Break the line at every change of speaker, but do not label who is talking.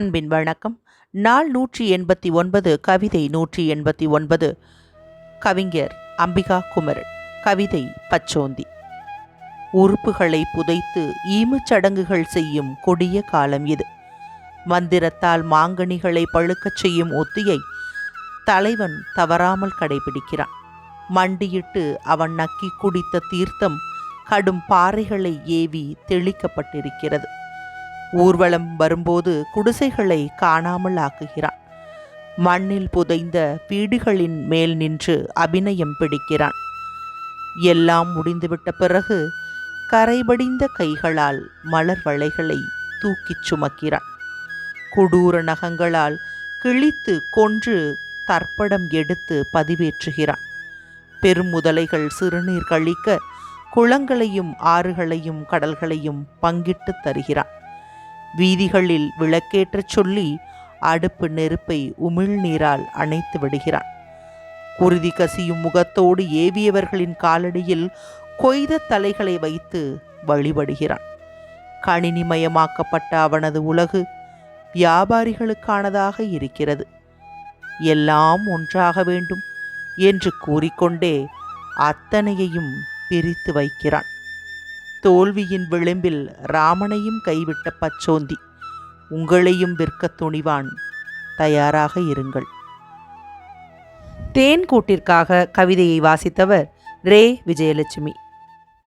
அன்பின் வணக்கம். நாள் நூற்றி எண்பத்தி ஒன்பது கவிதை நூற்றி எண்பத்தி ஒன்பது. கவிஞர் அம்பிகா குமரன் கவிதை பச்சோந்தி. உறுப்புகளை புதைத்து ஈமச்சடங்குகள் செய்யும் கொடிய காலம் இது. மந்திரத்தால் மாங்கனிகளை பழுக்கச் செய்யும் ஒத்தியை தலைவன் தவறாமல் கடைபிடிக்கிறான். மண்டியிட்டு அவன் நக்கி குடித்த தீர்த்தம் கடும் பாறைகளை ஏவி தெளிக்கப்பட்டிருக்கிறது. ஊர்வலம் வரும்போது குடிசைகளை காணாமல் ஆக்குகிறான். மண்ணில் புதைந்த வீடுகளின் மேல் நின்று அபிநயம் பிடிக்கிறான். எல்லாம் முடிந்துவிட்ட பிறகு கரைபடிந்த கைகளால் மலர் வளைகளை தூக்கிச் சுமக்கிறான். கொடூர நகங்களால் கிழித்து கொன்று தர்ப்படம் எடுத்து பதிவேற்றுகிறான். பெருமுதலைகள் சிறுநீர் கழிக்க குளங்களையும் ஆறுகளையும் கடல்களையும் பங்கிட்டு தருகிறான். வீதிகளில் விளக்கேற்றச் சொல்லி அடுப்பு நெருப்பை உமிழ்நீரால் அணைத்து விடுகிறான். குருதி கசியும் முகத்தோடு ஏவியவர்களின் காலடியில் கொய்த தலைகளை வைத்து வழிபடுகிறான். கணினிமயமாக்கப்பட்ட அவனது உலகு வியாபாரிகளுக்கானதாக இருக்கிறது. எல்லாம் ஒன்றாக வேண்டும் என்று கூறிக்கொண்டே அத்தனையையும் பிரித்து வைக்கிறான். தோல்வியின் விளிம்பில் ராமனையும் கைவிட்ட பச்சோந்தி உங்களையும் விற்க துணிவான் தயாராக இருங்கள். தேன் கூட்டிற்காக கவிதையை வாசித்தவர் ரே. விஜயலட்சுமி.